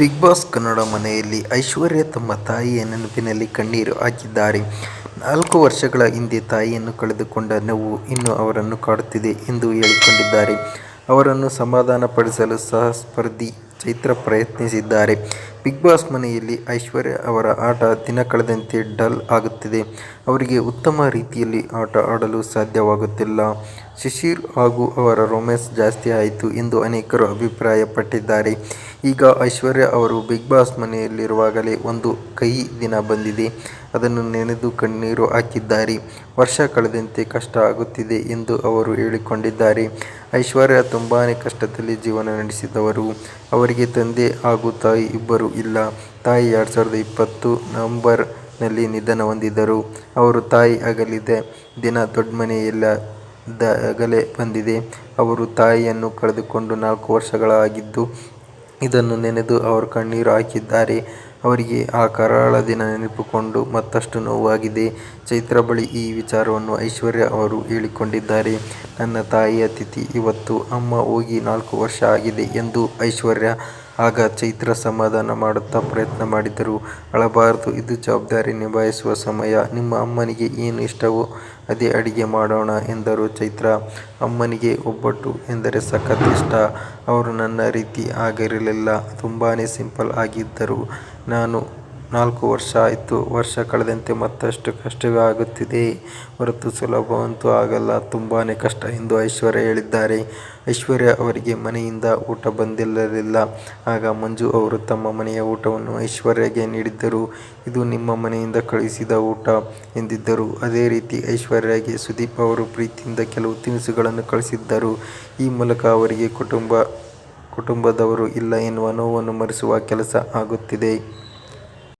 Big boss Kannada ಮನೆಯಲ್ಲಿ ಐಶ್ವರ್ಯ ತಮ್ಮ ತಾಯಿಯ ನೆನಪಿನಲ್ಲಿ ಕಣ್ಣೀರು ಹಾಕಿದ್ದಾರೆ. ನಾಲ್ಕು ವರ್ಷಗಳ ಹಿಂದೆ ತಾಯಿಯನ್ನು ಕಳೆದುಕೊಂಡ ನೋವು ಇನ್ನೂ ಅವರನ್ನು ಕಾಡುತ್ತಿದೆ ಎಂದು ಹೇಳಿಕೊಂಡಿದ್ದಾರೆ. ಅವರನ್ನು ಸಮಾಧಾನಪಡಿಸಲು ಸಹ ಸ್ಪರ್ಧಿ ಚೈತ್ರ ಪ್ರಯತ್ನಿಸಿದ್ದಾರೆ. ಬಿಗ್ ಬಾಸ್ ಮನೆಯಲ್ಲಿ ಐಶ್ವರ್ಯ ಅವರ ಆಟ ದಿನ ಕಳೆದಂತೆ ಡಲ್ ಆಗುತ್ತಿದೆ. ಅವರಿಗೆ ಉತ್ತಮ ರೀತಿಯಲ್ಲಿ ಆಟ ಆಡಲು ಸಾಧ್ಯವಾಗುತ್ತಿಲ್ಲ. ಶಿಶಿರ್ ಹಾಗೂ ಅವರ ರೊಮ್ಯಾನ್ಸ್ ಜಾಸ್ತಿ ಆಯಿತು ಎಂದು ಅನೇಕರು ಅಭಿಪ್ರಾಯಪಟ್ಟಿದ್ದಾರೆ. ಈಗ ಐಶ್ವರ್ಯ ಅವರು ಬಿಗ್ ಬಾಸ್ ಮನೆಯಲ್ಲಿರುವಾಗಲೇ ಒಂದು ಕಹಿ ದಿನ ಬಂದಿದೆ. ಅದನ್ನು ನೆನೆದು ಕಣ್ಣೀರು ಹಾಕಿದ್ದಾರೆ. ವರ್ಷ ಕಳೆದಂತೆ ಕಷ್ಟ ಆಗುತ್ತಿದೆ ಎಂದು ಅವರು ಹೇಳಿಕೊಂಡಿದ್ದಾರೆ. ಐಶ್ವರ್ಯ ತುಂಬಾ ಕಷ್ಟದಲ್ಲಿ ಜೀವನ ನಡೆಸಿದವರು. ಅವರಿಗೆ ತಂದೆ ಹಾಗೂ ತಾಯಿ ಇಬ್ಬರು ಇಲ್ಲ. ತಾಯಿ ಎರಡು ಸಾವಿರದ ಇಪ್ಪತ್ತು ನವಂಬರ್ನಲ್ಲಿ ನಿಧನ ಹೊಂದಿದ್ದರು ಅವರು ತಾಯಿ ಅಗಲಿದ ದಿನ ದೊಡ್ಡಮ್ಮನಿಲ್ಲದಗಲೇ ಬಂದಿದೆ. ಅವರು ತಾಯಿಯನ್ನು ಕಳೆದುಕೊಂಡು ನಾಲ್ಕು ವರ್ಷಗಳಾಗಿದ್ದು, ಇದನ್ನು ನೆನೆದು ಅವರು ಕಣ್ಣೀರು ಹಾಕಿದ್ದಾರೆ. ಅವರಿಗೆ ಆ ಕರಾಳ ದಿನ ನೆನಪುಕೊಂಡು ಮತ್ತಷ್ಟು ನೋವಾಗಿದೆ. ಚೈತ್ರ ಬಳಿ ಈ ವಿಚಾರವನ್ನು ಐಶ್ವರ್ಯ ಅವರು ಹೇಳಿಕೊಂಡಿದ್ದಾರೆ. ನನ್ನ ತಾಯಿಯ ತಿಥಿ ಇವತ್ತು. ಅಮ್ಮ ಹೋಗಿ ನಾಲ್ಕು ವರ್ಷ ಆಗಿದೆ ಎಂದು ಐಶ್ವರ್ಯ. ಆಗ ಚೈತ್ರ ಸಮಾಧಾನ ಮಾಡುತ್ತಾ ಪ್ರಯತ್ನ ಮಾಡಿದರು. ಅಳಬಾರದು ಇದು ಜವಾಬ್ದಾರಿ ನಿಭಾಯಿಸುವ ಸಮಯ. ನಿಮ್ಮ ಅಮ್ಮನಿಗೆ ಏನು ಇಷ್ಟವೋ ಅದೇ ಅಡಿಗೆ ಮಾಡೋಣ ಎಂದರು ಚೈತ್ರ. ಅಮ್ಮನಿಗೆ ಒಬ್ಬಟ್ಟು ಎಂದರೆ ಸಖತ್ ಇಷ್ಟ. ಅವರು ನನ್ನ ರೀತಿ ಆಗಿರಲಿಲ್ಲ. ತುಂಬಾ ಸಿಂಪಲ್ ಆಗಿದ್ದರು. ನಾಲ್ಕು ವರ್ಷ ಆಯಿತು ವರ್ಷ ಕಳೆದಂತೆ ಮತ್ತಷ್ಟು ಕಷ್ಟವೇ ಆಗುತ್ತಿದೆ ಹೊರತು ಸುಲಭವಂತೂ ಆಗಲ್ಲ. ತುಂಬಾ ಕಷ್ಟ ಎಂದು ಐಶ್ವರ್ಯ ಹೇಳಿದ್ದಾರೆ. ಐಶ್ವರ್ಯ ಅವರಿಗೆ ಮನೆಯಿಂದ ಊಟ ಬಂದಿರಲಿಲ್ಲ. ಆಗ ಮಂಜು ಅವರು ತಮ್ಮ ಮನೆಯ ಊಟವನ್ನು ಐಶ್ವರ್ಯಗೆ ನೀಡಿದ್ದರು. ಇದು ನಿಮ್ಮ ಮನೆಯಿಂದ ಕಳುಹಿಸಿದ ಊಟ ಎಂದಿದ್ದರು. ಅದೇ ರೀತಿ ಐಶ್ವರ್ಯಗೆ ಸುದೀಪ್ ಅವರು ಪ್ರೀತಿಯಿಂದ ಕೆಲವು ತಿನಿಸುಗಳನ್ನು ಕಳಿಸಿದ್ದರು ಈ ಮೂಲಕ ಅವರಿಗೆ ಕುಟುಂಬ, ಕುಟುಂಬದವರು ಇಲ್ಲ ಎನ್ನುವ ನೋವನ್ನು ಮರೆಸುವ ಕೆಲಸ ಆಗುತ್ತಿದೆ.